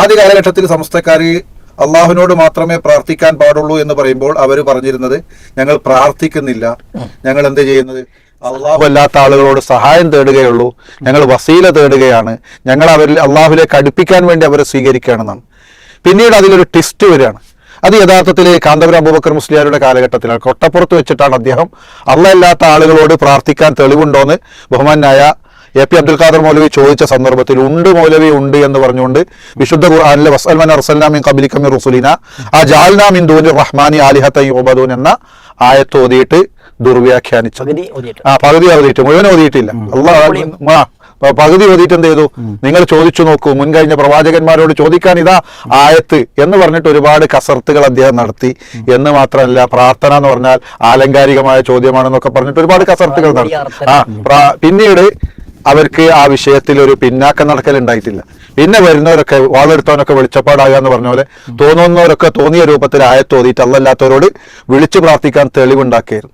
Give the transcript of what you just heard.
ആദ്യ കാലഘട്ടത്തിൽ സമസ്തക്കാർ അള്ളാഹുവിനോട് മാത്രമേ പ്രാർത്ഥിക്കാൻ പാടുള്ളൂ എന്ന് പറയുമ്പോൾ അവർ പറഞ്ഞിരുന്നത് ഞങ്ങൾ പ്രാർത്ഥിക്കുന്നില്ല. ഞങ്ങൾ എന്ത് ചെയ്യുന്നത്? അള്ളാഹു അല്ലാത്ത ആളുകളോട് സഹായം തേടുകയുള്ളൂ. ഞങ്ങൾ വസീല തേടുകയാണ്. ഞങ്ങൾ അവരിൽ അള്ളാഹുലേക്ക് അടുപ്പിക്കാൻ വേണ്ടി അവരെ സ്വീകരിക്കുകയാണെന്നാണ്. പിന്നീട് അതിലൊരു ട്വിസ്റ്റ് വരികയാണ്. അത് യഥാർത്ഥത്തിൽ കാന്തപുരം അബൂബക്കർ മുസ്ലിയാരുടെ കാലഘട്ടത്തിലാണ്. കൊട്ടപ്പുറത്ത് വെച്ചിട്ടാണ് അദ്ദേഹം അള്ളാഹില്ലാത്ത ആളുകളോട് പ്രാർത്ഥിക്കാൻ തെളിവുണ്ടോ എന്ന് ബഹുമാനായ എ പി അബ്ദുൽ ഖാദർ മൗലവി ചോദിച്ച സന്ദർഭത്തിൽ ഉണ്ട് മൗലവി ഉണ്ട് എന്ന് പറഞ്ഞുകൊണ്ട് വിശുദ്ധ ഖുർആാനിലെ വസൽമൻ അർസല്ലാമിൻ കബിലിക്കമി റുസുലിന ആ ജാൽനാ മിന്ദൂൻ റഹ്മാനി ആലിഹത്തൈ ഉബദൂൻ എന്ന ആയത്ത് ഓതിയിട്ട് ദുർവ്യാഖ്യാനിച്ചു ആ പകുതി ഓതിയിട്ട് മുഴുവൻ ഓതിയിട്ടില്ല. അള്ളാഹ് പകുതി ഓതിയിട്ട് എന്ത് ചെയ്തു? നിങ്ങൾ ചോദിച്ചു നോക്കൂ മുൻകഴിഞ്ഞ പ്രവാചകന്മാരോട് ചോദിക്കാൻ ഇതാ ആയത്ത് എന്ന് പറഞ്ഞിട്ട് ഒരുപാട് കസർത്തുകൾ അദ്ദേഹം നടത്തി. എന്ന് മാത്രമല്ല പ്രാർത്ഥന എന്ന് പറഞ്ഞാൽ ആലങ്കാരികമായ ചോദ്യമാണെന്നൊക്കെ പറഞ്ഞിട്ട് ഒരുപാട് കസർത്തുകൾ നടത്തി. ആ പിന്നീട് അവർക്ക് ആ വിഷയത്തിൽ ഒരു പിന്നാക്കം നടക്കൽ ഉണ്ടായിട്ടില്ല. പിന്നെ വരുന്നവരൊക്കെ വാളെടുത്തവനൊക്കെ വെളിച്ചപ്പാടാകുക എന്ന് പറഞ്ഞ പോലെ തോന്നുന്നവരൊക്കെ തോന്നിയ രൂപത്തിൽ ആയത്തോതിയിട്ട് അല്ലല്ലാത്തവരോട് വിളിച്ചു പ്രാർത്ഥിക്കാൻ തെളിവുണ്ടാക്കിയായിരുന്നു.